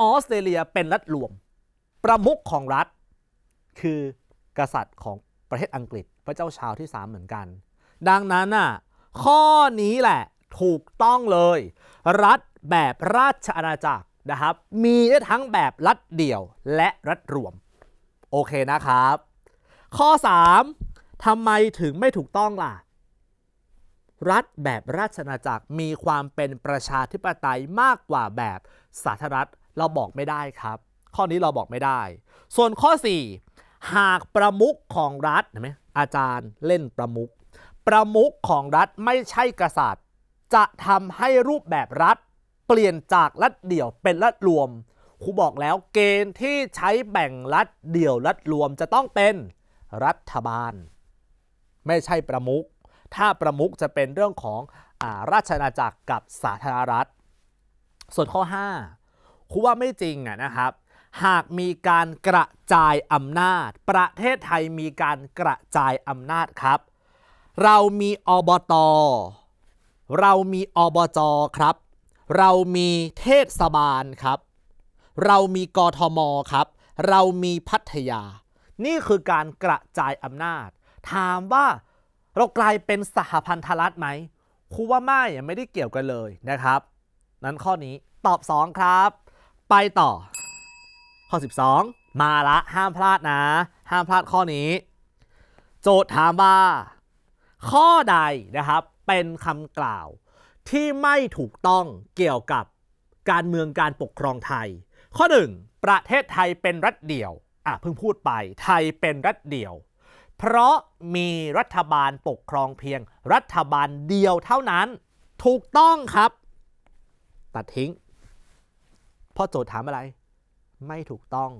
ออสเตรเลียเป็นรัฐรวม ประมุขของรัฐ คือกษัตริย์ของประเทศอังกฤษ พระเจ้าชาวที่ 3 เหมือนกัน ดังนั้นน่ะข้อนี้แหละถูกต้องเลย รัฐแบบราชอาณาจักรนะครับ มีได้ทั้งแบบรัฐเดี่ยวและรัฐรวม โอเคนะครับ ข้อ 3ทำไมถึงไม่ถูกต้องล่ะ รัฐแบบราชอาจักรมีความเป็นประชาธิปไตยมากกว่าแบบสาธารณรัฐเราบอกไม่ได้ครับ ข้อนี้เราบอกไม่ได้ ส่วนข้อ 4 หากประมุขของรัฐเห็นไหมอาจารย์เล่นประมุขประมุขของรัฐไม่ใช่กษัตริย์ จะทำให้รูปแบบรัฐ เปลี่ยนจากรัฐเดี่ยวเป็นรัฐรวมครูบอกแล้วเกณฑ์ที่ใช้แบ่งรัฐเดี่ยวรัฐรวมจะต้องเป็นรัฐบาล ไม่ใช่ประมุข ถ้าประมุขจะเป็นเรื่องของอาราชอาณาจักรกับสาธารณรัฐ ส่วนข้อ 5ครูว่าไม่จริงอะนะครับ หากมีการกระจายอำนาจ ประเทศไทยมีการกระจายอำนาจครับ เรามีอบต เรามีอบจครับ เรามีเทศบาลครับ เรามีกทมครับ เรามีพัทยา นี่คือการกระจายอำนาจ ถามว่า เรากลายเป็นสหพันธรัฐไหมครูว่าไม่ไม่ได้เกี่ยวกันเลยนะครับ นั้นข้อนี้ตอบ 2 ครับ ไปต่อ ข้อ 12 มาละห้ามพลาดนะ ห้ามพลาดข้อนี้ โจทย์ถามว่า ข้อใดนะครับเป็นคำกล่าว ที่ไม่ถูกต้องเกี่ยวกับการเมืองการปกครองไทย ข้อ 1 ประเทศไทยเป็นรัฐเดี่ยว อะเพิ่งพูดไปไทยเป็นรัฐเดี่ยว เพราะมีรัฐบาลปกครองเพียงรัฐบาลเดียวเท่านั้น ถูกต้องครับ ตัดทิ้ง เพ่อโจทย์ถามอะไร ไม่ถูกต้อง